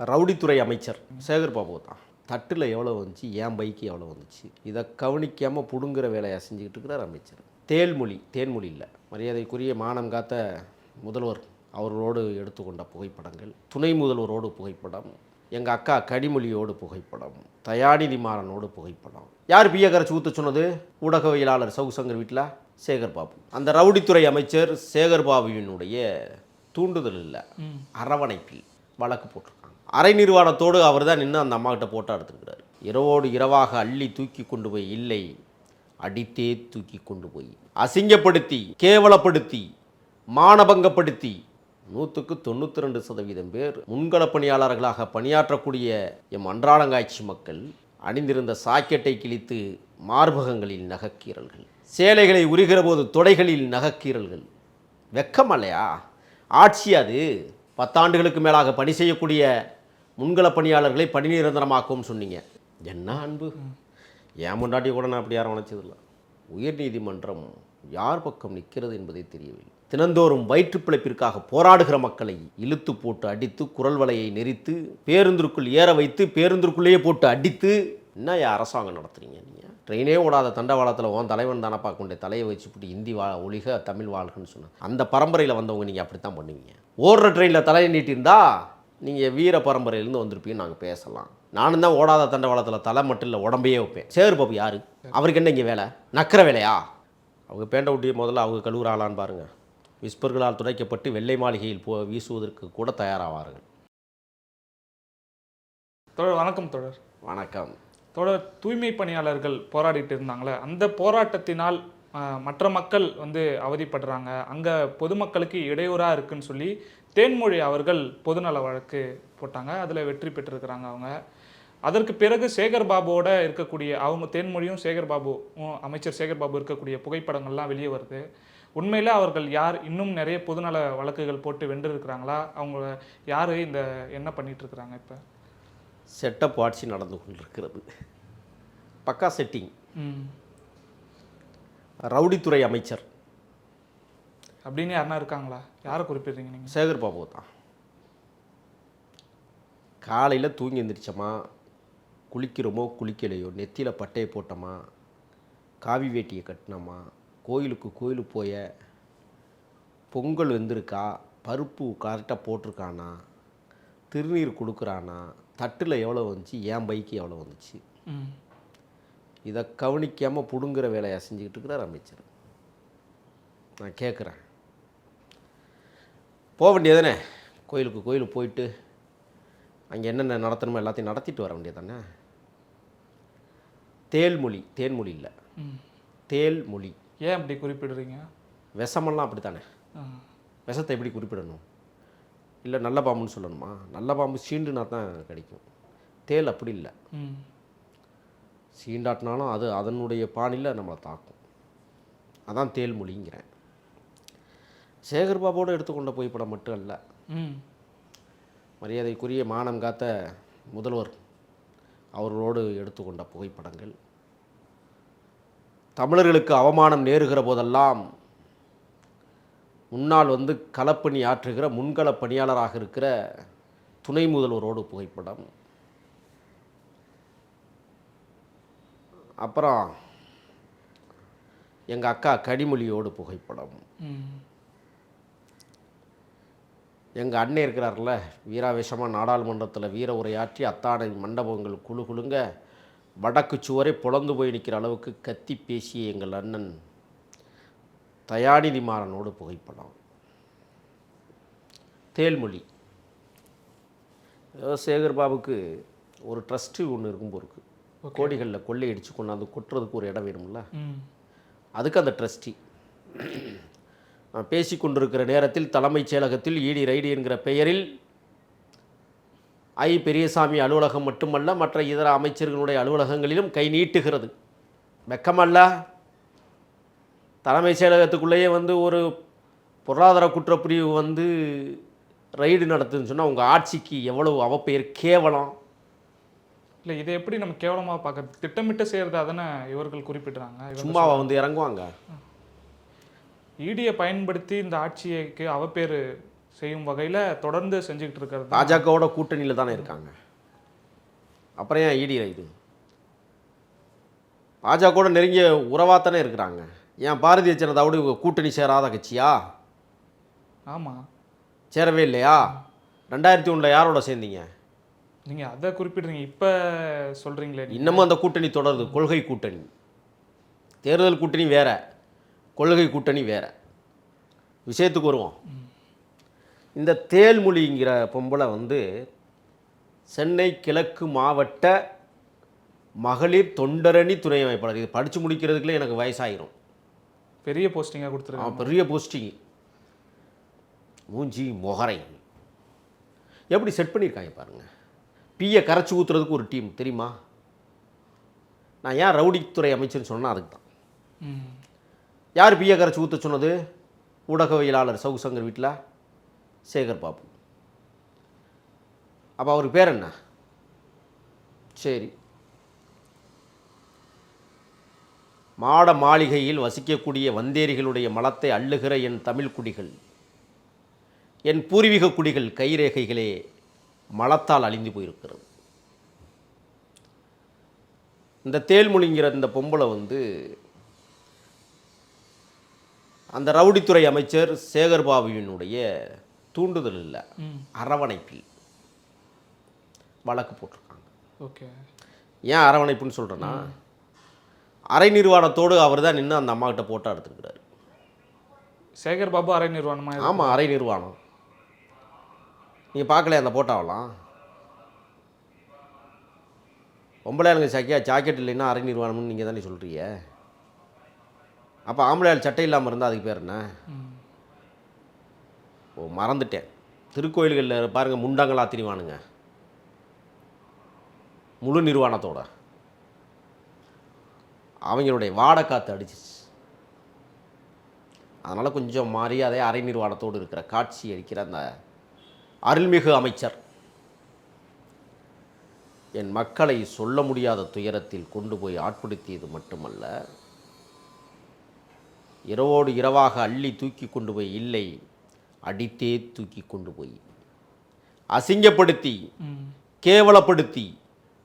ரவுடித்துறை அமைச்சர் சேகர் பாபு தான். தட்டில் எவ்வளோ வந்துச்சு என் பைக்கு எவ்வளோ வந்துச்சு இதை கவனிக்காமல் பிடுங்குற வேலையை செஞ்சுக்கிட்டு இருக்கிறார் அமைச்சர். தேல்மொழி தேன்மொழி இல்லை. மரியாதைக்குரிய மானம் காத்த முதல்வர் அவர்களோடு எடுத்துக்கொண்ட புகைப்படங்கள் துணை முதல்வரோடு புகைப்படம் எங்கள் அக்கா கனிமொழியோடு புகைப்படம் தயாநிதி மாறனோடு புகைப்படம். யார் பிய கரைச்சி ஊற்ற சொன்னது? ஊடகவியலாளர் சவுசங்கர் வீட்டில் சேகர் பாபு. அந்த ரவுடித்துறை அமைச்சர் சேகர் பாபுவினுடைய தூண்டுதல் இல்லை அரவணைப்பில் வழக்கு போட்டிருக்காங்க. அரை நிர்வாணத்தோடு அவர் தான் நின்று அந்த அம்மாக்கிட்ட போட்டோ எடுத்துக்கிறார் இரவோடு இரவாக அள்ளி தூக்கி கொண்டு போய் இல்லை அடித்தே தூக்கி கொண்டு போய். அசிங்கப்படுத்தி கேவலப்படுத்தி மானபங்கப்படுத்தி நூற்றுக்கு தொண்ணூற்றி ரெண்டு சதவீதம் பேர் முன்கள பணியாளர்களாக பணியாற்றக்கூடிய எம் அன்றாடங்காய்ச்சி மக்கள் அணிந்திருந்த சாக்கெட்டை கிழித்து மார்பகங்களில் நகக்கீரல்கள் சேலைகளை உருகிற போது தொடைகளில் நகக்கீரல்கள் வெக்கமல்லையா? ஆட்சி அது. பத்தாண்டுகளுக்கு மேலாக பணி செய்யக்கூடிய முன்கள பணியாளர்களை பணி நிரந்தரமாக்கும்னு சொன்னீங்க. என்ன அன்பு? என் முன்னாடி கூட நான் அப்படி யாரும் நினச்சதில்ல உயர்நீதிமன்றம் யார் பக்கம் நிற்கிறது என்பதை தெரியவில்லை. தினந்தோறும் வயிற்றுப் பிழைப்பிற்காக போராடுகிற மக்களை இழுத்து போட்டு அடித்து குரல் வலையை நெரித்து பேருந்திற்குள் ஏற வைத்து பேருந்திற்குள்ளேயே போட்டு அடித்து என்ன அரசாங்கம் நடத்துறீங்க நீங்கள் ட்ரெயினே ஓடாத தண்டவாளத்தில் ஓன் தலைவன் தானப்பா கொண்டு தலையை வச்சுப்புட்டு இந்தி வா ஒழிக தமிழ் வாழ்கன்னு சொன்னேன் அந்த பரம்பரையில் வந்தவங்க நீங்கள் அப்படி தான் பண்ணுவீங்க. ஓடுற ட்ரெயினில் தலையை நீட்டியிருந்தா நீங்கள் வீர பரம்பரையிலேருந்து வந்திருப்பீங்கன்னு நாங்கள் பேசலாம். நானும் தான் ஓடாத தண்டவாளத்தில் தலை மட்டும் இல்லை உடம்பையே வைப்பேன். சேர் பாபு யார்? அவருக்கு என்ன இங்கே வேலை? நக்கிற வேலையா? அவங்க பேண்ட விட்டிய முதல்ல அவங்க கழுவுறாளான்னு பாருங்கள் விஸ்பர்களால் துடைக்கப்பட்டு வெள்ளை மாளிகையில் போ வீசுவதற்கு கூட தயாராவார்கள். தொடர் வணக்கம் தொடர் வணக்கம். தொடர் தூய்மை பணியாளர்கள் போராடிட்டு இருந்தாங்களே அந்த போராட்டத்தினால் மற்ற மக்கள் வந்து அவதிப்படுறாங்க. அங்கே பொதுமக்களுக்கு இடையூறாக இருக்குன்னு சொல்லி தேன்மொழி அவர்கள் பொதுநல வழக்கு போட்டாங்க. அதில் வெற்றி பெற்றிருக்கிறாங்க அவங்க. அதற்கு பிறகு சேகர் பாபுவோட இருக்கக்கூடிய அவங்க தேன்மொழியும் சேகர் பாபு உம், அமைச்சர் சேகர் பாபு இருக்கக்கூடிய புகைப்படங்கள்லாம் வெளியே வருது. உண்மையில் அவர்கள் யார்? இன்னும் நிறைய பொதுநல வழக்குகள் போட்டு வென்றிருக்கிறாங்களா? அவங்க யார்? இந்த என்ன பண்ணிட்டு இருக்கிறாங்க இப்போ? செட்டப் ஆட்சி நடந்து கொண்டிருக்கிறது. பக்கா செட்டிங். ரவுடித்துறை அமைச்சர். அப்படின்னு யாருனா இருக்காங்களா? யாரை குறிப்பிடுறீங்க நீங்கள் சேகர் பாபு தான். காலையில் தூங்கி எந்திரிச்சோமா? குளிக்கிறோமோ குளிக்கலையோ? நெத்தியில் பட்டையை போட்டோமா? காவி வேட்டியை கட்டினோமா? கோயிலுக்கு கோயிலுக்கு போய பொங்கல் வெந்திருக்கா? பருப்பு கரெக்டாக போட்டிருக்கானா? திருநீர் கொடுக்குறானா? தட்டில் எவ்வளோ வந்துச்சு? என் பைக்கு எவ்வளோ வந்துச்சு? இதை கவனிக்காமல் பிடுங்குற வேலையை செஞ்சுக்கிட்டு இருக்கிறார் அமைச்சர். நான் கேட்குறேன். போக வேண்டியதானே கோயிலுக்கு கோயிலுக்கு போயிட்டு அங்கே என்னென்ன நடத்தணுமோ எல்லாத்தையும் நடத்திட்டு வர வேண்டியதானே தேல்மொழி தேன்மொழி இல்லை. தேல்மொழி ஏன் அப்படி குறிப்பிடுறீங்க? விஷமெல்லாம் அப்படி தானே. விஷத்தை எப்படி குறிப்பிடணும்? இல்லை நல்ல பாம்புன்னு சொல்லணுமா? நல்ல பாம்பு சீண்டுனா தான் கிடைக்கும். தேல் அப்படி இல்லை. சீண்டாட்டினாலும் அது அதனுடைய பாணியில் நம்மளை தாக்கும். அதான் தேல்மொழிங்கிறேன் சேகர் பாபோடு எடுத்துக்கொண்ட புகைப்படம் மட்டும் அல்ல. மரியாதைக்குரிய மானம் காத்த முதல்வர் அவர்களோடு எடுத்துக்கொண்ட புகைப்படங்கள். தமிழர்களுக்கு அவமானம் நேருகிற போதெல்லாம் முன்னால் வந்து களப்பணி ஆற்றுகிற முன்கள பணியாளராக இருக்கிற துணை முதல்வரோடு புகைப்படம். அப்புறம் எங்கள் அக்கா கனிமொழியோடு புகைப்படம். எங்கள் அண்ணன் இருக்கிறார்ல வீராவேசமாக நாடாளுமன்றத்தில் வீர உரையாற்றி அத்தானை மண்டபங்கள் குழு குலுங்க வடக்கு சுவரை புலந்து போய் நிற்கிற அளவுக்கு கத்தி பேசிய எங்கள் அண்ணன் தயாநிதி மாறனோடு புகைப்படம். தேல்மொழி. சேகர் பாபுக்கு ஒரு ட்ரஸ்ட்டு ஒன்று இருக்கும் போருக்கு கோடிகளில் கொள்ளையடிச்சு கொண்டாந்து கொட்டுறதுக்கு ஒரு இடம் வேணும்ல? அதுக்கு அந்த ட்ரஸ்டி. நான் பேசிக் கொண்டிருக்கிற நேரத்தில் தலைமைச் செயலகத்தில் இடி ரைடு என்கிற பெயரில் ஐ பெரியசாமி அலுவலகம் மட்டுமல்ல மற்ற இதர அமைச்சர்களுடைய அலுவலகங்களிலும் கை நீட்டுகிறது. வெக்கமல்ல. தலைமைச் செயலகத்துக்குள்ளேயே வந்து ஒரு பொருளாதார குற்றப்பிரிவு வந்து ரைடு நடத்துதுன்னு சொன்னால் உங்கள் ஆட்சிக்கு எவ்வளவு அவப்பெயர் கேவலம். இல்லை இதை எப்படி நம்ம கேவலமாக பார்க்கறது திட்டமிட்டு செய்கிறதா தானே இவர்கள் குறிப்பிடுறாங்க. சும்மாவா வந்து இறங்குவாங்க. ஈடியை பயன்படுத்தி இந்த ஆட்சிக்கு அவப்பேறு செய்யும் வகையில் தொடர்ந்து செஞ்சுக்கிட்டு இருக்கிறது. பாஜகவோட கூட்டணியில் தானே இருக்காங்க. அப்புறம் ஏன் ஈடி இது? பாஜகவோட நெருங்கிய உறவாக தானே இருக்கிறாங்க. ஏன் பாரதிய ஜனதாவோட இவங்க கூட்டணி சேராத கட்சியா? ஆமாம் சேரவே இல்லையா? ரெண்டாயிரத்தி ஒன்றில் யாரோட சேர்ந்தீங்க? நீங்கள் அதை குறிப்பிடுறீங்க. இப்போ சொல்கிறீங்களே இன்னமும் அந்த கூட்டணி தொடருது. கொள்கை கூட்டணி. தேர்தல் கூட்டணி வேற. கொள்கை கூட்டணி வேற. விஷயத்துக்கு வருவோம். இந்த தேல்மொழிங்கிற பொம்பளை வந்து சென்னை கிழக்கு மாவட்ட மகளிர் தொண்டரணி துணை அமைப்பாளர். இது படித்து முடிக்கிறதுக்குள்ளே எனக்கு வயசாயிரும். பெரிய போஸ்டிங்காக கொடுத்துருக்காங்க அவன் பெரிய போஸ்டிங். மூஞ்சி மொகரை. எப்படி செட் பண்ணியிருக்காங்க பாருங்க. பீயை கரைச்சி ஊற்றுறதுக்கு ஒரு டீம் தெரியுமா? நான் ஏன் ரவுடித்துறை அமைச்சர்னு சொன்னால் அதுக்கு தான். யார் பிஏ கரைச்சி ஊற்ற சொன்னது? ஊடகவியலாளர் சௌசங்கர் வீட்டில் சேகர் பாபு. அப்போ அவருக்கு பேர் என்ன? சரி. மாட மாளிகையில் வசிக்கக்கூடிய வந்தேரிகளுடைய மலத்தை அள்ளுகிற என் தமிழ் குடிகள் என் பூர்வீக குடிகள் கைரேகைகளே மலத்தால் அழிந்து போயிருக்கிறது. இந்த தேல்மொழிங்கிற இந்த பொம்பளை வந்து அந்த ரவுடித்துறை அமைச்சர் சேகர் பாபுவினுடைய தூண்டுதல் இல்லை அரவணைப்பில் வழக்கு போட்டிருக்காங்க. ஓகே. ஏன் அரவணைப்புன்னு சொல்கிறேன்னா அரை நிர்வாணத்தோடு அவர் தான் நின்று அந்த அம்மாக்கிட்ட போட்டோ எடுத்துருக்கிறாரு சேகர் பாபு அரை நிறுவனமாக ஆமாம் அரை நிர்வாணம். நீங்கள் பார்க்கலையா அந்த போட்டோவெல்லாம்? பொம்பளை எனக்கு சக்கியா ஜாக்கெட் இல்லைன்னா அரை நிர்வாணம்னு நீங்கள் தானே சொல்கிறீங்க அப்போ ஆம்பளையாள் சட்டை இல்லாமல் இருந்தால் அதுக்கு பேர் என்ன? ஓ மறந்துட்டேன். திருக்கோயில்களில் பாருங்கள் முண்டாங்களா திரிவானுங்க. முழு நிர்வாணத்தோட. அவங்களுடைய வாடக்காத்து அடிச்சிச்சு. அதனால் கொஞ்சம் மரியாதை அரை நிர்வாணத்தோடு இருக்கிற காட்சி அளிக்கிற அந்த அருள்மிகு அமைச்சர். என் மக்களை சொல்ல முடியாத துயரத்தில் கொண்டு போய் ஆட்படுத்தியது மட்டுமல்ல இரவோடு இரவாக அள்ளி தூக்கி கொண்டு போய் இல்லை அடித்தே தூக்கி கொண்டு போய் அசிங்கப்படுத்தி கேவலப்படுத்தி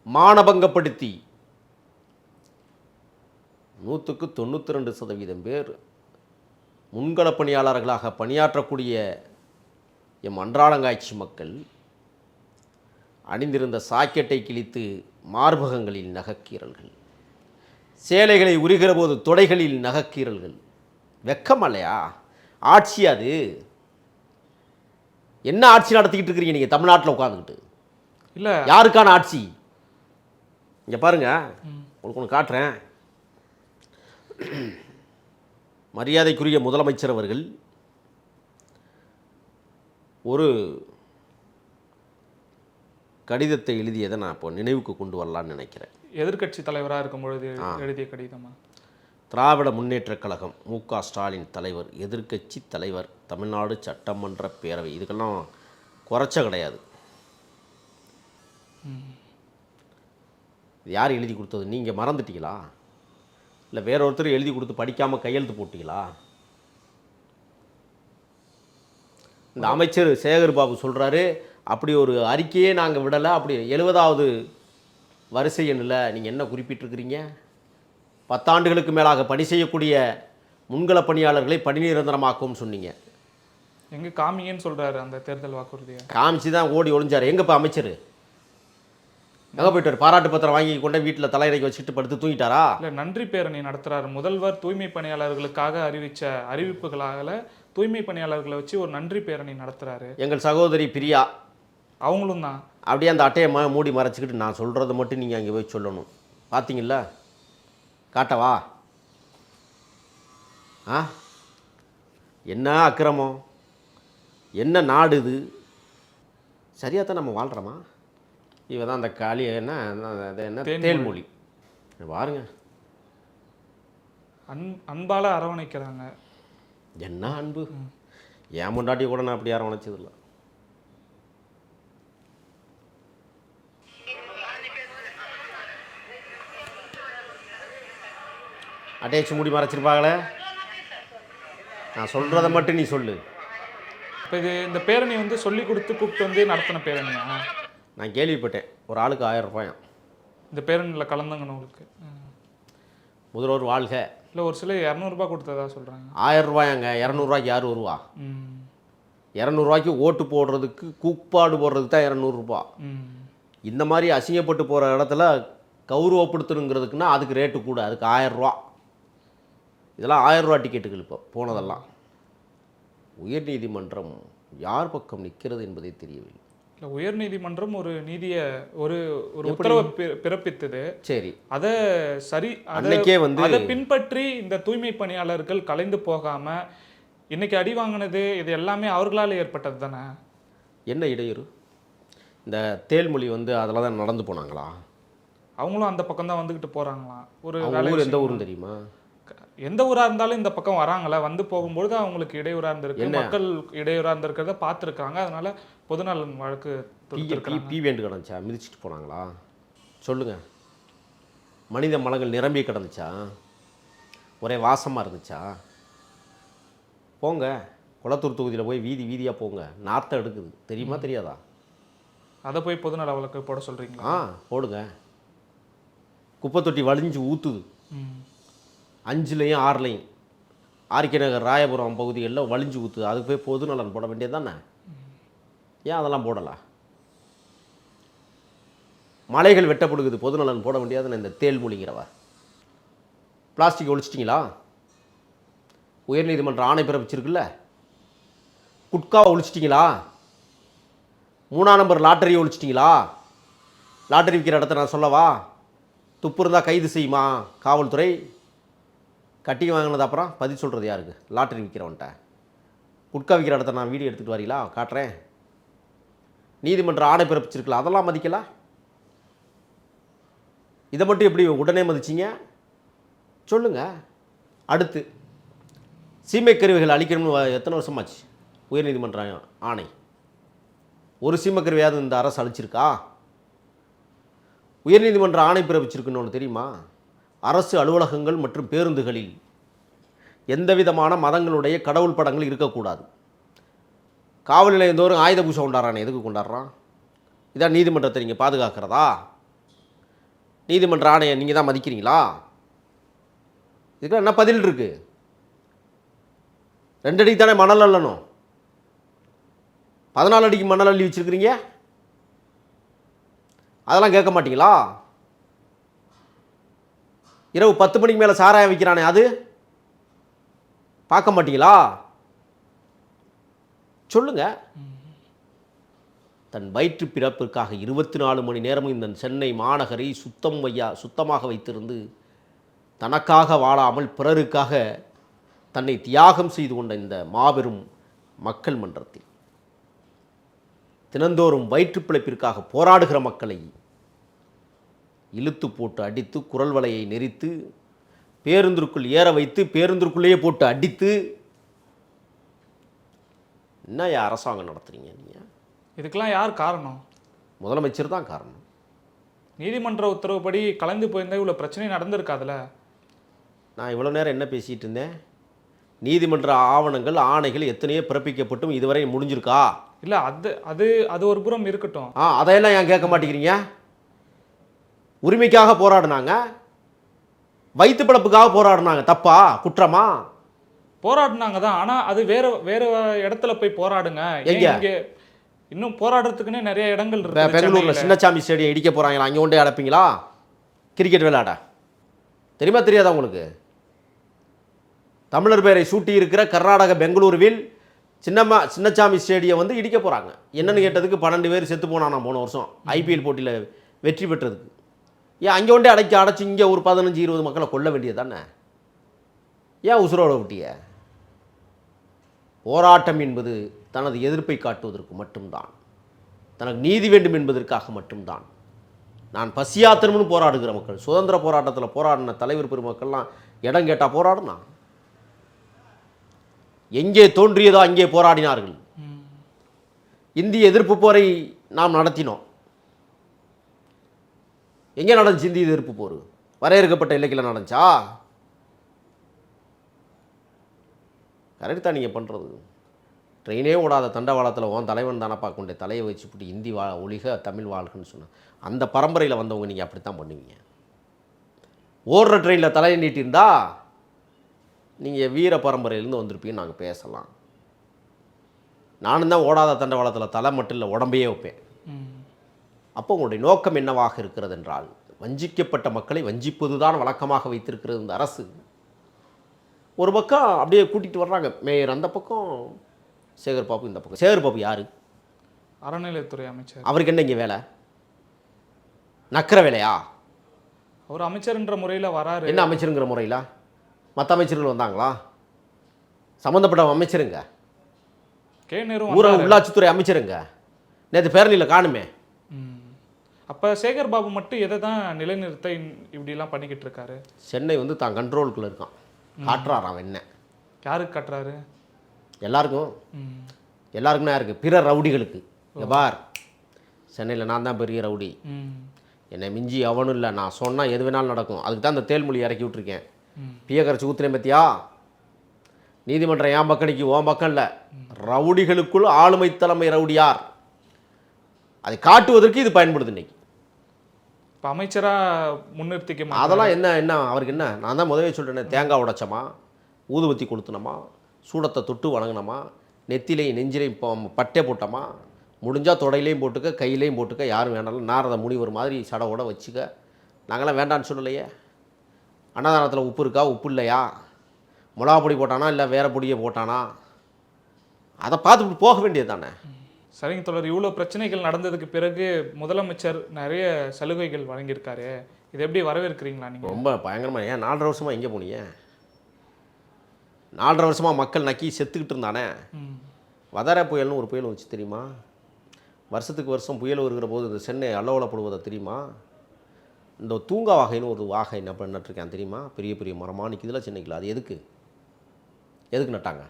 மானபங்கப்படுத்தி நூற்றுக்கு தொண்ணூற்றி ரெண்டு சதவீதம் பேர் முன்கள பணியாளர்களாக பணியாற்றக்கூடிய எம் அன்றாடங்காட்சி மக்கள் அணிந்திருந்த சாக்கெட்டை கிழித்து மார்பகங்களில் நகக்கீறல்கள் சேலைகளை உரிகிற போது தொடைகளில் நகக்கீறல்கள். வெக்கம் இல்லையா ஆட்சி அது. என்ன ஆட்சி நடத்திக்கிட்டு இருக்கிறீங்க நீங்கள் தமிழ்நாட்டில் உட்காந்துக்கிட்டு இல்லை. யாருக்கான ஆட்சி? இங்கே பாருங்க. உங்களுக்கு ஒன்று காட்டுறேன். மரியாதைக்குரிய முதலமைச்சர் அவர்கள் ஒரு கடிதத்தை எழுதியதை நான் இப்போ நினைவுக்கு கொண்டு வரலான்னு நினைக்கிறேன். எதிர்க்கட்சி தலைவராக இருக்கும் பொழுது எழுதிய கடிதமா? திராவிட முன்னேற்றக் கழகம் மு க ஸ்டாலின் தலைவர் எதிர்க்கட்சி தலைவர் தமிழ்நாடு சட்டமன்ற பேரவை இதுக்கெல்லாம் குறைச்ச கிடையாது. யார் எழுதி கொடுத்தது? நீங்கள் மறந்துட்டீங்களா? இல்லை வேற ஒருத்தர் எழுதி கொடுத்து படிக்காமல் கையெழுத்து போட்டீங்களா? இந்த அமைச்சர் சேகர் பாபு சொல்கிறாரு அப்படி ஒரு அறிக்கையே நாங்கள் விடலை. அப்படி எழுபதாவது வரிசை எண்ணில் நீங்கள் என்ன குறிப்பிட்டிருக்கிறீங்க? பத்தாண்டுகளுக்கு மேலாக பணி செய்யக்கூடிய முன்கள பணியாளர்களை பணி நிரந்தரமாக்கும்னு சொன்னீங்க. எங்க காமிங்கன்னு சொல்றாரு அந்த தேர்தல் வாக்குறுதியை. காமிச்சு தான் ஓடி ஒளிஞ்சார். எங்கப்பா அமைச்சர்? எங்கே போயிட்டார் பாராட்டு பத்திரம் வாங்கி கொண்டு வீட்டில் தலையறைக்கு வச்சுட்டு படுத்து தூங்கிட்டாரா? இல்ல நன்றி பேரணி நடத்துறாரு. முதல்வர் தூய்மை பணியாளர்களுக்காக அறிவிச்ச அறிவிப்புகளாக தூய்மை பணியாளர்களை வச்சு ஒரு நன்றி பேரணி நடத்துறாரு. எங்கள் சகோதரி பிரியா. அவங்களும் தான். அப்படியே அந்த அட்டையை ம மூடி மறைச்சிக்கிட்டு நான் சொல்கிறத மட்டும் நீங்கள் அங்கே போய் சொல்லணும். பார்த்தீங்களா காட்டவா ஆ? என்ன அக்கிரமம்? என்ன நாடு இது? சரியாக தான் நம்ம வாழ்கிறோமா இவ தான் அந்த காளி என்ன அது என்ன. தேன்மொழி. பாருங்க. அன் அன்பால அரவணைக்கிறாங்க. என்ன அன்பு? என் முண்டாட்டி கூட நான் அப்படி யாரும் வச்சதில்ல அட்டையச்சு மூடி மறைச்சிருப்பாங்களே? நான் சொல்கிறத மட்டும் நீ சொல்லு. இப்போ இது இந்த பேரணி வந்து சொல்லி கொடுத்து கூப்பிட்டு வந்து நடத்தின பேரணியா? நான் கேள்விப்பட்டேன். ஒரு ஆளுக்கு ஆயிரம் ரூபாயாம். இந்த பேரணியில் கலந்துங்கனவங்களுக்கு முதல்வர் வாழ்க. இல்லை ஒரு சிலர் இரநூறுபா கொடுத்ததா சொல்கிறாங்க ஆயிரம் ரூபாயாங்க இரநூறுவாய்க்கு யார் வருவா? இரநூறுவாய்க்கு ஓட்டு போடுறதுக்கு கூப்பாடு போடுறதுக்கு தான் இரநூறுபா. இந்த மாதிரி அசிங்கப்பட்டு போகிற இடத்துல கௌரவப்படுத்தணுங்கிறதுக்குன்னா அதுக்கு ரேட்டு கூட அதுக்கு ஆயிரம் ரூபா. இதெல்லாம் ஆயிரம் ரூபா டிக்கெட்டுகள் இப்போ போனதெல்லாம். உயர்நீதிமன்றம் யார் பக்கம் நிற்கிறது என்பதே தெரியவில்லை. இல்லை உயர்நீதிமன்றம் ஒரு நீதியை ஒரு ஒரு உத்தரவை பிறப்பித்தது. சரி. அதை சரி அதை அன்னைக்கே வந்து அதை பின்பற்றி இந்த தூய்மை பணியாளர்கள் கலைந்து போகாம இன்னைக்கு அடி வாங்கினது இது எல்லாமே அவர்களால் ஏற்பட்டது தானே? என்ன இடையூறு? இந்த தேல்மொழி வந்து அதில் தான் நடந்து போனாங்களா? அவங்களும் அந்த பக்கம் தான் வந்துகிட்டு போறாங்களாம். ஒரு எந்த. ஊருன்னு தெரியுமா? எந்த ஊரா இருந்தாலும் இந்த பக்கம் வராங்களே வந்து போகும்பொழுது அவங்களுக்கு இடையூறா இருந்திருக்கு? மக்கள் இடையூறா இருந்திருக்கிறத பார்த்துருக்காங்க. அதனால பொதுநலன் வழக்கு பீ வேண்டு கிடந்துச்சா மிதிச்சிட்டு போனாங்களா? சொல்லுங்க. மனித மலங்கள் நிரம்பி கிடந்துச்சா? ஒரே வாசமாக இருந்துச்சா? போங்க. குளத்தூர் தொகுதியில் போய் வீதி வீதியாக போங்க. நாற்றம் எடுக்குது. தெரியுமா தெரியாதா? அதை போய் பொதுநல வழக்கு போட சொல்றீங்களா? ஆ போடுங்க. குப்பை தொட்டி வலிஞ்சு ஊற்றுது. அஞ்சுலேயும் ஆறுலையும். ஆர்கே நகர் ராயபுரம் பகுதிகளில் வலிஞ்சு ஊற்று அதுக்கு போய் பொது நலன் போட வேண்டியது தானே ஏன் அதெல்லாம் போடலாம் மலைகள் வெட்டப்படுகுது. பொது நலன் போட வேண்டியதுன்னு இந்த தேல் மொழிங்கிறவ பிளாஸ்டிக் ஒழிச்சிட்டிங்களா? உயர்நீதிமன்ற ஆணை பிறப்பிச்சிருக்குல்ல? குட்காவை ஒழிச்சிட்டிங்களா? மூணாம் நம்பர் லாட்டரி ஒழிச்சிட்டிங்களா? லாட்டரி விற்கிற இடத்த நான் சொல்லவா? துப்பு இருந்தால் கைது செய்யுமா காவல்துறை? கட்டி வாங்கினது அப்புறம் பதிவு சொல்கிறது யாருக்கு? லாட்டரி விற்கிறவன்ட்ட குட்கா விற்கிற இடத்த நான் வீடியோ எடுத்துகிட்டு வரீங்களா? காட்டுறேன். நீதிமன்ற ஆணை பிறப்பிச்சிருக்கலாம் அதெல்லாம் மதிக்கலாம் இதை மட்டும் எப்படி உடனே மதிச்சிங்க? சொல்லுங்கள் அடுத்து சீமை கருவிகள் அழிக்கணும்னு வ- எத்தனை வருஷமாச்சு? உயர்நீதிமன்றம் ஆணை. ஒரு சீமை கருவியாவது இந்த அரசு அழிச்சிருக்கா? உயர்நீதிமன்ற ஆணை பிறப்பிச்சிருக்குன்னு ஒன்று தெரியுமா? அரசு அலுவலகங்கள் மற்றும் பேருந்துகளில் எந்த விதமான மதங்களுடைய கடவுள் படங்கள் இருக்கக்கூடாது. காவல் நிலையந்தோறும் ஆயுத பூஜை கொண்டாடுறானே எதுக்கு கொண்டாடுறான்? இதான் நீதிமன்றத்தை நீங்கள் பாதுகாக்கிறதா? நீதிமன்ற ஆணையை நீங்கள் தான் மதிக்கிறீங்களா? இதுக்கு என்ன பதில் இருக்குது ரெண்டு அடிக்கு தானே மணல் அள்ளணும். பதினாலு அடிக்கு மணல் அள்ளி வச்சிருக்கிறீங்க. அதெல்லாம் கேட்க மாட்டிங்களா? இரவு பத்து மணிக்கு மேலே சாராயம் விற்கிறானே அது? பார்க்க மாட்டீங்களா? சொல்லுங்க. தன் வயிற்று பிறப்பிற்காக இருபத்தி நாலு மணி நேரமும் இந்த சென்னை மாநகரை சுத்தம் வையா சுத்தமாக வைத்திருந்து தனக்காக வாழாமல் பிறருக்காக தன்னை தியாகம் செய்து கொண்ட இந்த மாபெரும் மக்கள் மன்றத்தில் தினந்தோறும் வயிற்று பிழைப்பிற்காக போராடுகிற மக்களை இழுத்து போட்டு அடித்து குரல் வலையை நெரித்து பேருந்திற்குள் ஏற வைத்து பேருந்திற்குள்ளேயே போட்டு அடித்து. என்ன அரசாங்கம் நடத்துறீங்க நீங்கள் இதுக்கெல்லாம் யார் காரணம்? முதலமைச்சர் தான் காரணம். நீதிமன்ற உத்தரவுப்படி கலந்து போயிருந்தா இவ்வளோ பிரச்சனை நடந்திருக்காதுல்ல நான் இவ்வளோ நேரம் என்ன பேசிகிட்டு இருந்தேன்? நீதிமன்ற ஆவணங்கள் ஆணைகள் எத்தனையோ பிறப்பிக்கப்பட்டும் இதுவரை முடிஞ்சிருக்கா? இல்லை அது அது அது ஒரு புறம் இருக்கட்டும். ஆ அதையெல்லாம் ஏன் கேட்க மாட்டேங்கிறீங்க? உரிமைக்காக போராடினாங்க. வயிற்று பிழப்புக்காக போராடினாங்க. தப்பா? குற்றமா? போராடினாங்க தான். ஆனால் அது வேற வேற இடத்துல போய் போராடுங்க? இங்கே இன்னும் போராடுறதுக்குன்னே நிறைய இடங்கள் இருக்கு பெங்களூரில் சின்னசாமி ஸ்டேடியம் இடிக்க போகிறாங்களா அங்கே கொண்டே அடைப்பீங்களா? கிரிக்கெட் விளையாட. தெரியுமா தெரியாதா உங்களுக்கு? தமிழர் பேரை சூட்டி இருக்கிற கர்நாடக பெங்களூருவில் சின்னம்மா சின்னசாமி ஸ்டேடியம் வந்து இடிக்க போகிறாங்க என்னன்னு கேட்டதுக்கு பன்னெண்டு பேர் செத்து போனானா போன வருஷம். ஐபிஎல் போட்டியில் வெற்றி பெற்றதுக்கு. ஏன் அங்கே கொண்டே அடைக்க அடைச்சி இங்கே ஒரு பதினஞ்சு இருபது மக்களை கொல்ல வேண்டியது தானே? ஏன் உசுரோட விட்டிய? போராட்டம் என்பது தனது எதிர்ப்பை காட்டுவதற்கு மட்டும்தான். தனக்கு நீதி வேண்டும் என்பதற்காக மட்டும்தான். நான் பசியாத்திரம்னு போராடுகிற மக்கள் சுதந்திர போராட்டத்தில் போராடின தலைவர் பெருமக்கள்லாம் இடம் கேட்டால் போராடினா? எங்கே தோன்றியதோ அங்கே போராடினார்கள். இந்திய எதிர்ப்பு போரை நாம் நடத்தினோம். எங்கே நடந்துச்சு இந்திய எதிர்ப்பு போர்? வரையறுக்கப்பட்ட இலக்கில் நடந்துச்சா? கரெக்ட் தான் நீங்கள் பண்ணுறது ட்ரெயினே ஓடாத தண்டவாளத்தில் ஓன் தலைவன் தானப்பா கொண்டு தலையை வச்சுப்புட்டு இந்தி வா ஒழிக தமிழ் வாழ்கன்னு சொன்னேன் அந்த பரம்பரையில் வந்தவங்க நீங்கள் அப்படித்தான் பண்ணுவீங்க. ஓடுற ட்ரெயினில் தலையை நீட்டியிருந்தா நீங்கள் வீர பரம்பரையிலேருந்து வந்திருப்பீங்கன்னு நாங்கள் பேசலாம். நானும் தான் ஓடாத தண்டவாளத்தில் தலை மட்டும் இல்லை உடம்பையே வைப்பேன். அப்போ உங்களுடைய நோக்கம் என்னவாக இருக்கிறது என்றால் வஞ்சிக்கப்பட்ட மக்களை வஞ்சிப்பது தான் வழக்கமாக வைத்திருக்கிறது இந்த அரசு. ஒரு பக்கம் அப்படியே கூட்டிகிட்டு வர்றாங்க. மேயர் அந்த பக்கம் சேகர் பாபு இந்த பக்கம். சேகர் பாபு யார்? அறநிலையத்துறை அமைச்சர். அவருக்கு என்ன இங்கே வேலை? நக்கிற வேலையா? அவர் அமைச்சர்ன்ற முறையில வராரு. என்ன அமைச்சருங்கிற முறையில்? மற்ற அமைச்சர்கள் வந்தாங்களா? சம்மந்தப்பட்ட அமைச்சருங்க? கே நேரு ஊரக. உள்ளாட்சித்துறை அமைச்சருங்க? நேற்று பேரணியில் காணுமே. அப்ப சேகர் பாபு மட்டும் எதை தான் நிலைநிறுத்த இப்படிலாம் பண்ணிக்கிட்டு இருக்காரு? சென்னை வந்து தான் கண்ட்ரோலுக்குள்ளே இருக்கான். காட்டுறாராம் என்ன? யாருக்கு கட்டுறாரு? எல்லாருக்கும். எல்லாருக்குமே இருக்குது பிற ரவுடிகளுக்கு. பார். சென்னையில் நான் தான் பெரிய ரவுடி. என்னை மிஞ்சி அவனும் இல்லை. நான் சொன்னால் எது வேணாலும் நடக்கும். அதுக்கு தான் இந்த தேல்மொழி இறக்கி விட்ருக்கேன். பிய கரைச்சி பத்தியா? நீதிமன்றம் என் பக்கம் நிற்கும் உன் பக்கம் இல்லை. ரவுடிகளுக்குள் ஆளுமை தலைமை ரவுடியார். அதை காட்டுவதற்கு இது பயன்படுது இன்னைக்கு. இப்ப அமைச்சரா முன்னிறுத்திக்க. அதெல்லாம் என்ன என்ன அவருக்கு என்ன? நான் தான் முதவே சொல்லிட்டேனே தேங்காய் உடைச்சோமா? ஊதுபத்தி கொளுத்துனோமா? சூடத்தை தொட்டு வணங்கினோமா? நெத்திலையும் நெஞ்சிலையும் ப- பட்டை போட்டோமா? முடிஞ்சால் தொடையிலையும் போட்டுக்க கையிலையும் போட்டுக்க யாரும் வேண்டாலும் நாரத முனிவர் மாதிரி சடவோட வச்சுக்க. நாங்களாம் வேண்டான்னு சொல்லலையே. அன்னதானத்தில் உப்பு இருக்கா? உப்பு இல்லையா? மிளகா பொடி போட்டானா? இல்லை வேற பொடியை போட்டானா? அதை பார்த்துட்டு போக வேண்டியது தானே சரிங்க தொடர் இவ்வளோ பிரச்சனைகள் நடந்ததுக்கு பிறகு முதலமைச்சர் நிறைய சலுகைகள் வழங்கியிருக்காரு. இதை எப்படி வரவேற்கிறீங்களா நீங்க? ரொம்ப பயங்கரமாக ஏன் நாலரை வருஷமாக எங்கே போனீங்க? நாலரை வருஷமாக மக்கள் நக்கி செத்துக்கிட்டு இருந்தானே. வதர புயல்னு ஒரு புயல் வந்துச்சு தெரியுமா? வருஷத்துக்கு வருஷம் புயல் வருகிற போது இந்த சென்னை அல்லவலப்படுவதை தெரியுமா? இந்த தூங்கா வாகைன்னு ஒரு வாகை என்ன பண்ணிட்டுருக்கேன் தெரியுமா? பெரிய பெரிய மரமாக நிற்கிதுல சென்னைக்குள்ள. அது எதுக்கு? எதுக்கு நட்டாங்க?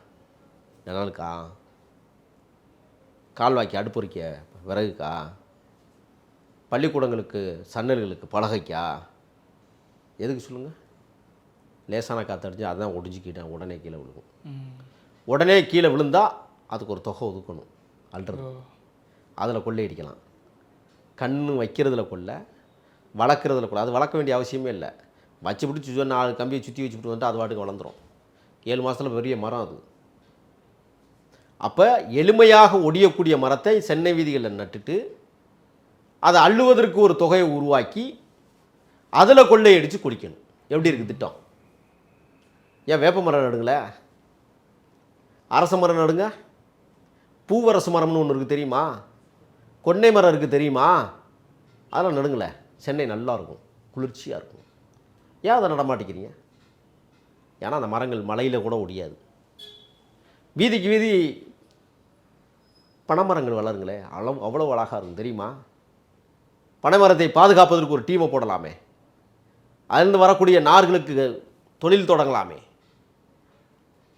நிழலுக்கா? கால்வாய்க்கு அடுப்பொறிக்க விறகுக்கா? பள்ளிக்கூடங்களுக்கு சன்னல்களுக்கு பலகைக்கா? எதுக்கு சொல்லுங்கள் லேசான காற்றடிச்சு அதான் ஒடிஞ்சிக்கிட்டேன் உடனே கீழே விழுகும். உடனே கீழே விழுந்தா அதுக்கு ஒரு தொகை ஒதுக்கணும் அல்றது. அதில் கொள்ளையடிக்கலாம் கண்ணு வைக்கிறதுல கொள்ள வளர்க்குறதுல கொள்ள. அது வளர்க்க வேண்டிய அவசியமே இல்லை. வச்சு பிடிச்சி நாலு கம்பியை சுற்றி வச்சுட்டு வந்துட்டு அது பாட்டுக்கு வளர்ந்துரும். ஏழு மாதத்தில் பெரிய மரம் அது. அப்போ எளிமையாக ஒடியக்கூடிய மரத்தை சென்னை வீதிகளில் நட்டுட்டு அதை அள்ளுவதற்கு ஒரு தொகையை உருவாக்கி அதில் கொள்ளையடித்து குடிக்கணும். எப்படி இருக்குது திட்டம்? ஏன் வேப்ப மரம் நடுங்களே? அரச மரம் நடுங்க? பூவரசு மரம்னு ஒன்று இருக்குது தெரியுமா? கொன்னை மரம் இருக்குது தெரியுமா? அதெல்லாம் நடுங்களே. சென்னை நல்லா இருக்கும். குளிர்ச்சியாக இருக்கும். ஏன் அதை நடமாட்டிக்கிறீங்க ஏன்னா அந்த மரங்கள் மலையில் கூட ஒடியாது. வீதிக்கு வீதி பனைமரங்கள் வளருங்களே. அளவு அவ்வளோ அழகாக இருக்கும் தெரியுமா? பனைமரத்தை பாதுகாப்பதற்கு ஒரு டீமை போடலாமே. அதிலிருந்து வரக்கூடிய நார்களுக்கு தொழில் தொடங்கலாமே.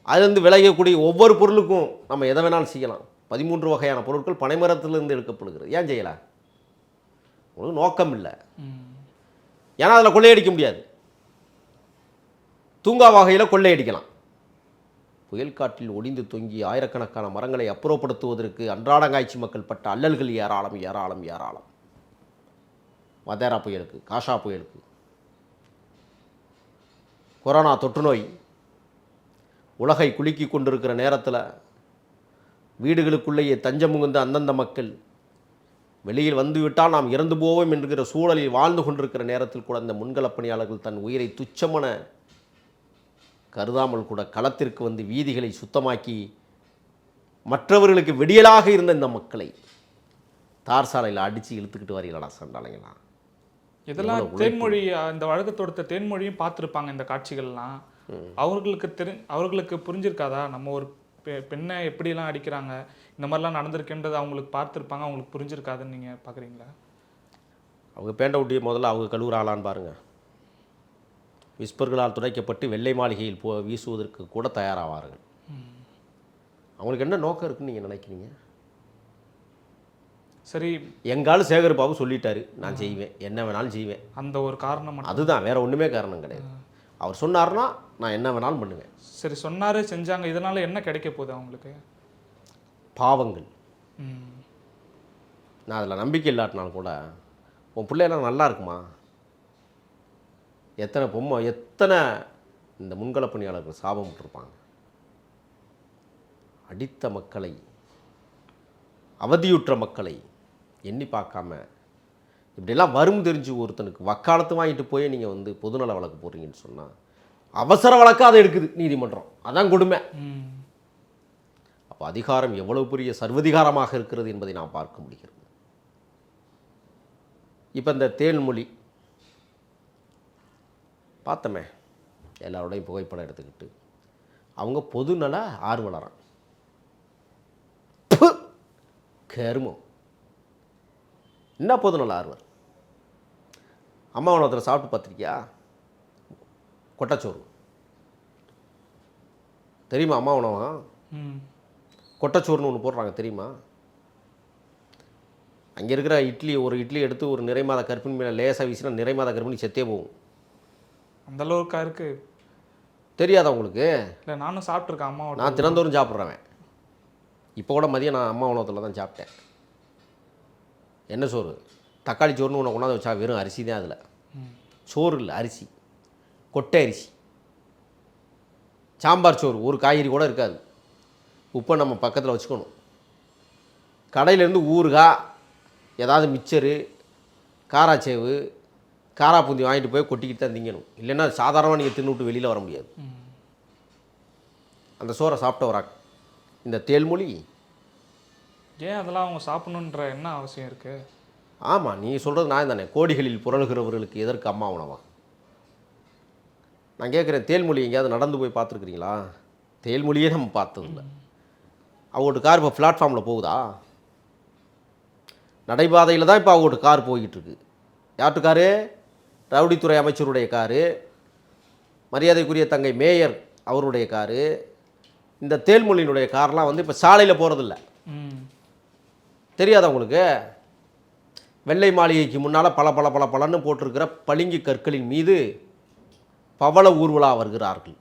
அதிலிருந்து விளையக்கூடிய ஒவ்வொரு பொருளுக்கும் நம்ம எதை வேணாலும் செய்யலாம். பதிமூன்று வகையான பொருட்கள் பனைமரத்திலிருந்து எடுக்கப்படுகிறது. ஏன் செய்யலாம் உங்களுக்கு நோக்கம் இல்லை. ஏன்னா அதில் கொள்ளையடிக்க முடியாது. தூங்கா வகையில் கொள்ளையடிக்கலாம். புயல் காற்றில் ஒடிந்து தொங்கி ஆயிரக்கணக்கான மரங்களை அப்புறப்படுத்துவதற்கு அன்றாடங்காய்ச்சி மக்கள் பட்ட அல்லல்கள் ஏராளம் ஏராளம் ஏராளம். வதேரா புயலுக்கு காஷா புயலுக்கு. கொரோனா தொற்றுநோய். உலகை குலுக்கி கொண்டிருக்கிற நேரத்தில் வீடுகளுக்குள்ளேயே தஞ்சம் புகுந்த அந்தந்த மக்கள் வெளியில் வந்துவிட்டால் நாம் இறந்து போவோம் என்கிற சூழலில் வாழ்ந்து கொண்டிருக்கிற நேரத்தில் கூட அந்த முன்களப் பணியாளர்கள் தன் உயிரை துச்சமன கருதாமல் கூட களத்திற்கு வந்து வீதிகளை சுத்தமாக்கி மற்றவர்களுக்கு வெடியலாக இருந்த இந்த மக்களை தார் சாலையில் அடித்து இழுத்துக்கிட்டு வரீங்களா சண்டாளைங்களா இதெல்லாம். தேன்மொழி இந்த வழக்கு தொடுத்த தேன்மொழியும் பார்த்துருப்பாங்க இந்த காட்சிகள்லாம். அவர்களுக்கு தெரி அவர்களுக்கு புரிஞ்சிருக்காதா? நம்ம ஒரு பெ- பெண்ணை எப்படிலாம் அடிக்கிறாங்க? இந்த மாதிரிலாம் நடந்திருக்குன்றது அவங்களுக்கு பார்த்துருப்பாங்க அவங்களுக்கு புரிஞ்சிருக்காதுன்னு நீங்கள் பார்க்குறீங்களா அவங்க பேண்ட விட்டிய முதல்ல அவங்க கழுவுறாளான்னு பாருங்கள் விஸ்பர்களால் துடைக்கப்பட்டு வெள்ளை மாளிகையில் போ வீசுவதற்கு கூட தயாராவார்கள். அவங்களுக்கு என்ன நோக்கம் இருக்குன்னு நீங்கள் நினைக்கிறீங்க? சரி. எங்காலும் சேகர் பாபு சொல்லிட்டாரு நான் செய்வேன் என்ன வேணாலும் செய்வேன். அந்த ஒரு காரணம் அதுதான் வேற ஒன்றுமே காரணம் கிடையாது. அவர் சொன்னார்னா நான் என்ன வேணாலும் பண்ணுவேன். சரி சொன்னாரு செஞ்சாங்க இதனால என்ன கிடைக்க போகுது அவங்களுக்கு? பாவங்கள். நான் அதில் நம்பிக்கை இல்லாட்டினாலும் கூட உன் பிள்ளையெல்லாம் நல்லா இருக்குமா? எத்தனை பொம்மை எத்தனை இந்த முன்கள பணியாளர்கள் சாபம் விட்டுருப்பாங்க. அடித்த மக்களை அவதியுற்ற மக்களை எண்ணி பார்க்காம இப்படியெல்லாம் வரும் தெரிஞ்சு ஒருத்தனுக்கு வக்காலத்து வாங்கிட்டு போய் நீங்கள் வந்து பொதுநல வழக்கு போடுறீங்கன்னு சொன்னால் அவசர வழக்காக அதை எடுக்குது நீதிமன்றம். அதான் கொடுமை. அப்போ அதிகாரம் எவ்வளவு பெரிய சர்வதிகாரமாக இருக்கிறது என்பதை நாம் பார்க்க முடிகிறது. இப்போ இந்த தேன்மொழி பார்த்தமே. எல்லாரோடையும் புகைப்படம் எடுத்துக்கிட்டு. அவங்க பொதுநல ஆர்வலராம். ப்பு! கருமம் என்ன பொதுநல ஆர்வலர்? அம்மா உணவத்தில் சாப்பிட்டு பார்த்துருக்கியா? கொட்டச்சோறு. தெரியுமா அம்மா உணவா. கொட்டச்சோறுன்னு ஒன்று போடுறாங்க தெரியுமா? அங்கே இருக்கிற இட்லி ஒரு இட்லி எடுத்து ஒரு நிறைமாத கர்ப்பிணி மேலே லேசாக வீசினா நிறைமாத கர்ப்பிணி செத்தே போகும். அந்த அளவுக்கா இருக்கு. தெரியாதா உங்களுக்கு? இல்லை நானும் சாப்பிட்ருக்கேன் அம்மாவோட நான் தினந்தோறும் சாப்பிட்றவன். இப்போ கூட மதியம் நான் அம்மா உணவகத்தில் தான் சாப்பிட்டேன். என்ன சோறு? தக்காளி சோறுன்னு ஒன்று கொண்டாந்து வச்சா வெறும் அரிசி தான் அதில். சோறு இல்லை அரிசி. கொட்டை அரிசி. சாம்பார் சோறு ஒரு காய்கறி கூட இருக்காது. உப்பை நம்ம பக்கத்தில் வச்சுக்கணும். கடையிலேருந்து ஊறுகாய் ஏதாவது மிச்சரு காராச்சேவு காரா பூந்தி வாங்கிட்டு போய் கொட்டிக்கிட்டு தான் திங்கணும். இல்லைன்னா சாதாரணமாக நீங்கள் தின்னு விட்டு வெளியில் வர முடியாது. அந்த சோறை சாப்பிட்டவரா இந்த தேல்மொழி ஏன் அதெல்லாம் அவங்க சாப்பிடணுன்ற என்ன அவசியம் இருக்கு? ஆமாம் நீ சொல்கிறது நான் தானே. கோடிகளில் புரளுகிறவர்களுக்கு எதற்கு அம்மா உணவா? நான் கேட்குறேன் தேல்மொழி எங்கேயாவது நடந்து போய் பார்த்துருக்குறீங்களா? தேல்மொழியே நம்ம பார்த்ததில்ல. அவங்கோட கார் இப்போ பிளாட்ஃபார்மில் போகுதா? நடைபாதையில் தான் இப்போ அவங்கோட கார் போய்கிட்டு இருக்கு. Yard car? ரவுடித்துறை அமைச்சருடைய காரு மரியாதைக்குரிய தங்கை மேயர் அவருடைய காரு இந்த தேல்மொழியினுடைய கார்லாம் வந்து இப்போ சாலையில் போகிறதில்ல ம். தெரியாதா உங்களுக்கு? வெள்ளை மாளிகைக்கு முன்னால் பல பல பல பலன்னு போட்டிருக்கிற பளிங்கு கற்களின் மீது பவள ஊர்வலா வருகிறார்கள்.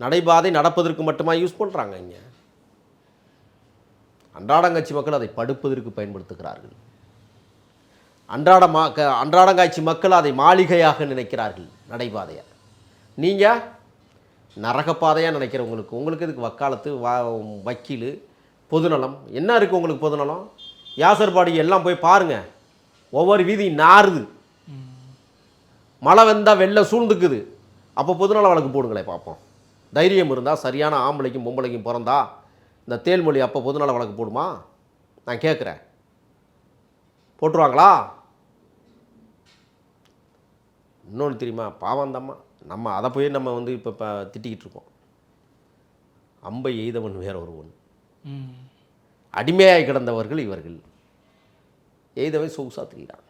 நடைபாதை நடப்பதற்கு மட்டுமா யூஸ் பண்ணுறாங்க இங்கே? அன்றாடங்காட்சி மக்கள் அதை படுப்பதற்கு பயன்படுத்துகிறார்கள். அன்றாட மா க- அன்றாடங்காட்சி மக்கள் அதை மாளிகையாக நினைக்கிறார்கள். நடைபாதையை. நீங்கள் நரகப்பாதையாக நினைக்கிறவங்களுக்கு உங்களுக்கு இதுக்கு வக்காலத்து வா வக்கீல் பொதுநலம்? என்ன இருக்குது உங்களுக்கு பொதுநலம்? யாசர்பாடி எல்லாம் போய் பாருங்கள் ஒவ்வொரு வீதி நாறுது. மழை வந்தால் வெளில சூழ்ந்துக்குது. அப்போ பொதுநல வழக்கு போடுங்களே பார்ப்போம் தைரியம் இருந்தால் சரியான ஆம்பளைக்கும் பொம்பளைக்கும் பிறந்தா இந்த தேல்மொழி அப்போ பொதுநல வழக்கு போடுமா? நான் கேட்குறேன் போட்டுருவாங்களா? இன்னொன்று தெரியுமா? பாவம் தம்மா நம்ம அதை போய் நம்ம வந்து இப்போ இப்போ திட்டிக்கிட்டு இருக்கோம். அம்பை எய்தவன் வேற ஒருவன். அடிமையாய் கிடந்தவர்கள் இவர்கள். எய்தவன் சொகுசா திரிகிறான்.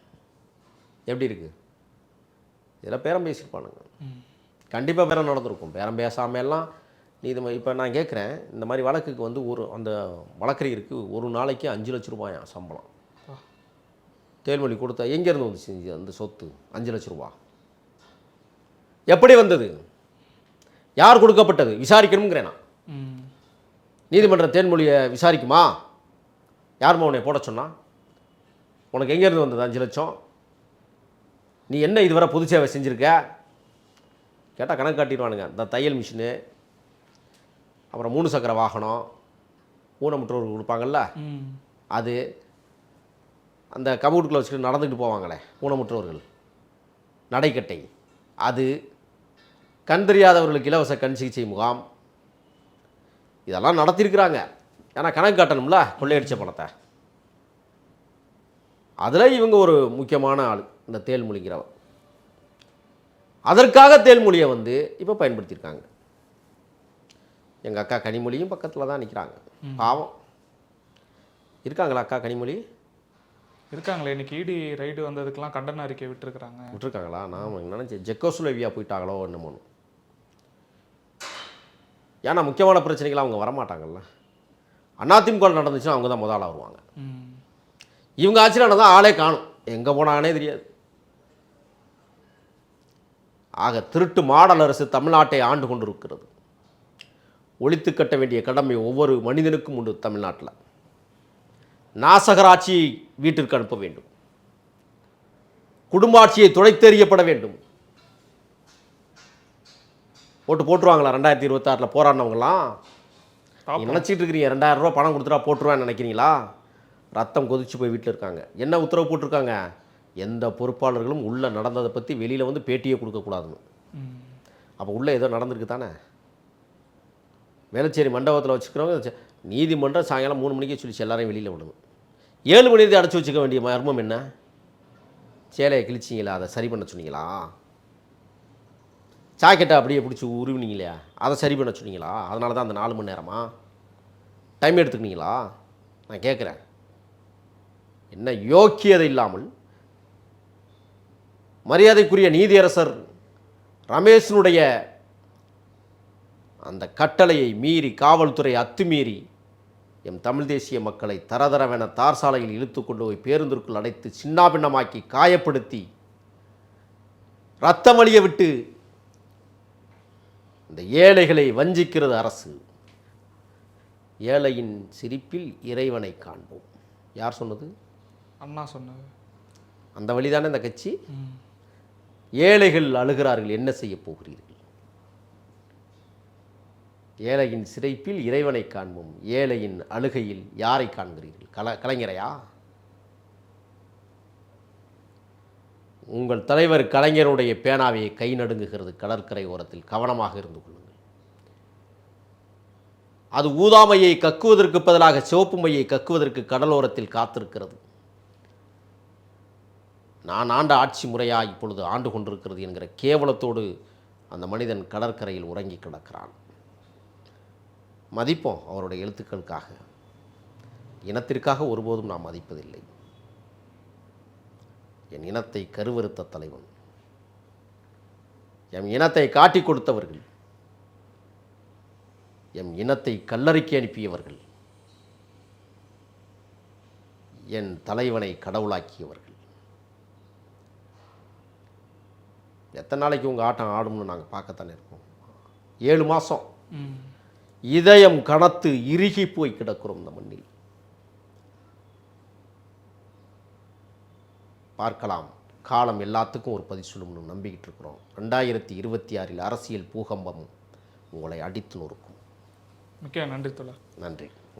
எப்படி இருக்கு? இதில் பேரம் பேசியிருப்பானுங்க. கண்டிப்பாக பேரம் நடந்திருக்கும். பேரம் பேசாம எல்லாம் நீ இது இப்போ நான் கேட்குறேன் இந்த மாதிரி வழக்குக்கு வந்து ஒரு அந்த வழக்கறிஞருக்கு ஒரு நாளைக்கு அஞ்சு லட்ச ரூபாயா சம்பளம். தேல்மொழி கொடுத்தா எங்கேருந்து வந்துச்சு இது அந்த சொத்து? அஞ்சு லட்ச ரூபா. எப்படி வந்தது? யார் கொடுக்கப்பட்டது? விசாரிக்கணுங்கிறேன் நான். நீதிமன்ற தேன்மொழியை விசாரிக்குமா? யாரும்மா உன்னை போட சொன்னா? உனக்கு எங்கேருந்து வந்தது அஞ்சு லட்சம்? நீ என்ன இதுவரை பொது சேவை செஞ்சுருக்க? கேட்டால் கணக்கு காட்டிடுவானுங்க. இந்த தையல் மிஷினு அப்புறம் மூணு சக்கர வாகனம் ஊனமுற்றோர்கள் கொடுப்பாங்கல்ல? அது அந்த கபூட்டுக்குள்ள வச்சுட்டு நடந்துக்கிட்டு போவாங்களே ஊனமுற்றோர்கள். நடைக்கட்டை. அது கண் தெரியாதவர்களுக்கு இலவச கண் சிகிச்சை முகாம். இதெல்லாம் நடத்தியிருக்கிறாங்க. ஏன்னா கணக்கு காட்டணும்ல கொள்ளையடிச்ச பணத்தை. அதில் இவங்க ஒரு முக்கியமான ஆள் இந்த தேல்மொழிங்கிறவன் அதற்காக தேல்மொழியை வந்து இப்போ பயன்படுத்தியிருக்காங்க. எங்கள் அக்கா கனிமொழியும் பக்கத்தில் தான் நிற்கிறாங்க பாவம். இருக்காங்களா அக்கா கனிமொழி? இருக்காங்களே இன்னைக்கு இடி ரைடு வந்ததுக்கெல்லாம் கண்டன அறிக்கை விட்டுருக்குறாங்க. விட்டுருக்காங்களா? நான் நினச்சேன் ஜெக்கோஸ்லோவியா போயிட்டாங்களோ என்னமோன்னு. ஏன்னா முக்கியமான பிரச்சனைகள் அவங்க வரமாட்டாங்கல்ல. அதிமுக நடந்துச்சுன்னா அவங்க தான் முதலாக வருவாங்க. இவங்க ஆட்சியில் நடந்தால் ஆளே காணும். எங்கே போனாங்கன்னே தெரியாது. ஆக திருட்டு மாடல் அரசு தமிழ்நாட்டை ஆண்டு கொண்டிருக்கிறது. ஒழித்து கட்ட வேண்டிய கடமை ஒவ்வொரு மனிதனுக்கும் உண்டு தமிழ்நாட்டில். நாசகராட்சியை வீட்டிற்கு அனுப்ப வேண்டும். குடும்பாட்சியை துடைத்தெறியப்பட வேண்டும். ஓட்டு போட்டுருவாங்களா ரெண்டாயிரத்தி இருபத்தாறில் போராடினவங்களாம் நினச்சிட்டு இருக்கிறீங்க ரெண்டாயிரம் ரூபா பணம் கொடுத்துட்டா போட்டுருவேன்னு நினைக்கிறீங்களா? ரத்தம் கொதிச்சு போய் வீட்டில் இருக்காங்க. என்ன உத்தரவு போட்டிருக்காங்க? எந்த பொறுப்பாளர்களும் உள்ளே நடந்ததை பற்றி வெளியில் வந்து பேட்டியே கொடுக்கக்கூடாதுன்னு. அப்போ உள்ளே ஏதோ நடந்திருக்கு தானே? வேளச்சேரி மண்டபத்தில் வச்சுக்கிறவங்க நீதிமன்றம் சாயங்காலம் மூணு மணிக்கே சொல்லிச்சு எல்லாரையும் வெளியில் விடணும். ஏழு மணி அடைச்சி வச்சுக்க வேண்டிய மர்மம் என்ன? சேலையை கிழிச்சிங்களா? அதை சரி பண்ண சொன்னீங்களா? ஜாக்கெட்டை அப்படியே பிடிச்சி உருவினீங்களே அதை சரி பண்ண சொன்னீங்களா? அதனால தான் அந்த நாலு மணி நேரமா? டைம் எடுத்துக்கினீங்களா? நான் கேட்குறேன். என்ன யோக்கியதை இல்லாமல் மரியாதைக்குரிய நீதியரசர் ரமேஷனுடைய அந்த கட்டளையை மீறி காவல்துறை அத்துமீறி எம் தமிழ் தேசிய மக்களை தரதரவென தார் சாலையில் இழுத்து கொண்டு போய் பேருந்திற்குள் அடைத்து சின்னாபின்னமாக்கி காயப்படுத்தி ரத்தமளிய விட்டு இந்த ஏழைகளை வஞ்சிக்கிறது அரசு. ஏழையின் சிரிப்பில் இறைவனை காண்போம். யார் சொன்னது? அண்ணா சொன்னது. அந்த வழிதானே இந்த கட்சி. ஏழைகள் அழுகிறார்கள் என்ன செய்ய போகிறீர்கள்? ஏழையின் சிறைப்பில் இறைவனை காண்போம். ஏழையின் அழுகையில் யாரை காண்கிறீர்கள்? கல கலைஞரையா? உங்கள் தலைவர் கலைஞருடைய பேனாவை கை நடுங்குகிறது கடற்கரை ஓரத்தில். கவனமாக இருந்து கொள்ளுங்கள். அது ஊதாமையை கக்குவதற்கு பதிலாக சிவப்பு மையை கக்குவதற்கு கடலோரத்தில் காத்திருக்கிறது. நான் ஆண்ட ஆட்சி முறையாக இப்பொழுது ஆண்டு கொண்டிருக்கிறது என்கிற கேவலத்தோடு அந்த மனிதன் கடற்கரையில் உறங்கி கிடக்கிறான். மதிப்போம் அவருடைய எழுத்துக்களுக்காக. இனத்திற்காக ஒருபோதும் நாம் மதிப்பதில்லை. என் இனத்தை கருவறுத்த தலைவன். எம் இனத்தை காட்டிக் கொடுத்தவர்கள். எம் இனத்தை கல்லறைக்கு அனுப்பியவர்கள். என் தலைவனை கடவுளாக்கியவர்கள். எத்தனை நாளைக்கு உங்கள் ஆட்டம் ஆடும்னு நாங்கள் பார்க்கத்தானே இருக்கோம். ஏழு மாதம். இதயம் கனத்து இறுகி போய் கிடக்கிறோம் இந்த மண்ணில். பார்க்கலாம். காலம் எல்லாத்துக்கும் ஒரு பதில் சொல்லும்னு நம்பிக்கிட்டு இருக்கிறோம். ரெண்டாயிரத்தி இருபத்தி ஆறில் அரசியல் பூகம்பம் உங்களை அடித்து நொறுக்கும். மிக்க நன்றி தோழர். நன்றி.